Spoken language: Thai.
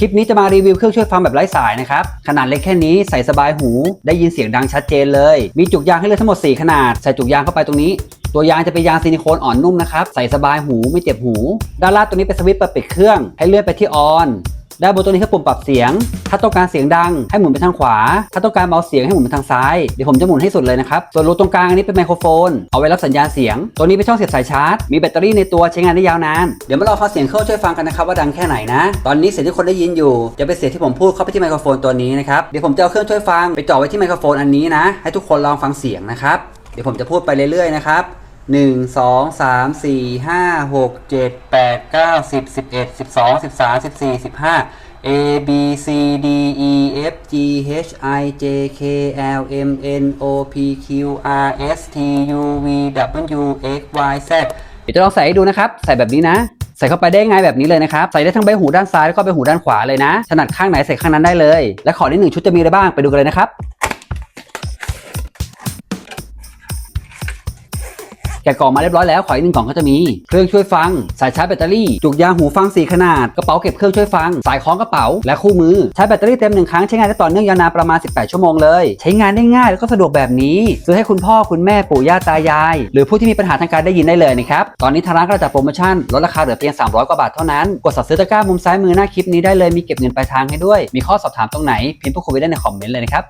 คลิปนี้จะมารีวิวเครื่องช่วยฟังแบบไร้สายนะครับ ขนาดเล็กแค่นี้ใส่สบายหู ได้ยินเสียงดังชัดเจนเลย มีจุกยางให้เลือกทั้งหมด 4 ขนาด ใส่จุกยางเข้าไปตรงนี้ ตัวยางจะเป็นยางซิลิโคนอ่อนนุ่มนะครับ ใส่สบายหูไม่เจ็บหู ด้านล่างตรงนี้เป็นสวิตช์เปิดปิดเครื่อง ให้เลื่อนไปที่ออน ด้านบนตัวนี้คือปุ่มปรับเสียง ถ้าต้องการเสียงดังให้หมุนไปทางขวา ถ้าต้องการเบาเสียงให้หมุนไปทางซ้าย เดี๋ยวผมจะหมุนให้สุดเลยนะครับ ส่วนรูตรงกลางอันนี้เป็นไมโครโฟน เอาไว้รับสัญญาณเสียง ตัวนี้เป็นช่องเสียบสายชาร์จ มีแบตเตอรี่ในตัวใช้งานได้ยาวนาน เดี๋ยวมาลองฟังเสียงเครื่องช่วยฟังกันนะครับว่าดังแค่ไหนนะ ตอนนี้เสียงที่คนได้ยินอยู่ จะเป็นเสียงที่ผมพูดเข้าไปที่ไมโครโฟนตัวนี้นะครับ เดี๋ยวผมจะเอาเครื่องช่วยฟังไปจ่อไว้ที่ไมโครโฟนอันนี้นะ ให้ทุกคนลองฟังเสียงนะครับ เดี๋ยวผมจะพูดไปเรื่อยๆนะครับ หนึ่งสองสามสี่ห้าหกเจ็ดแปดเก้าสิบสิบเอ็ดสิบสองสิบสามสิบสี่สิบห้า A B C D E F G H I J K L M N O P Q R S T U V W X Y Z เดี๋ยวจะลองใส่ให้ดูนะครับ ใส่แบบนี้นะ ใส่เข้าไปได้ไงแบบนี้เลยนะครับ ใส่ได้ทั้งใบหูด้านซ้ายแล้วก็ใบหูด้านขวาเลยนะ ถนัดข้างไหนใส่ข้างนั้นได้เลย และขอที่หนึ่งชุดจะมีอะไรบ้างไปดูกันเลยนะครับ แกะกล่องมาเรียบร้อยแล้วขออีกหนึ่งกล่องก็จะมีเครื่องช่วยฟัง สายชาร์จแบตเตอรี่จุกยางหูฟัง 4 ขนาด กระเป๋าเก็บเครื่องช่วยฟัง สายคล้องกระเป๋า และคู่มือ ใช้แบตเตอรี่เต็มหนึ่งครั้งใช้งานได้ต่อเนื่องยาวนานประมาณ 18 ชั่วโมงเลย ใช้งานได้ง่ายแล้วก็สะดวกแบบนี้ซื้อให้คุณพ่อคุณแม่ปู่ย่าตายาย หรือผู้ที่มีปัญหาทางการได้ยินได้เลยนะครับตอนนี้ทางร้านก็จัดโปรโมชั่นลดราคาเหลือเพียง 300 กว่าบาทเท่านั้นกดสั่งซื้อตะกร้ามุมซ้ายมือหน้าคลิปนี้ได้เลยมีเก็บเงินปลายทางให้ด้วย มีข้อสอบถามตรงไหนพิมพ์พูดคุยได้ในคอมเมนต์เลยนะครับ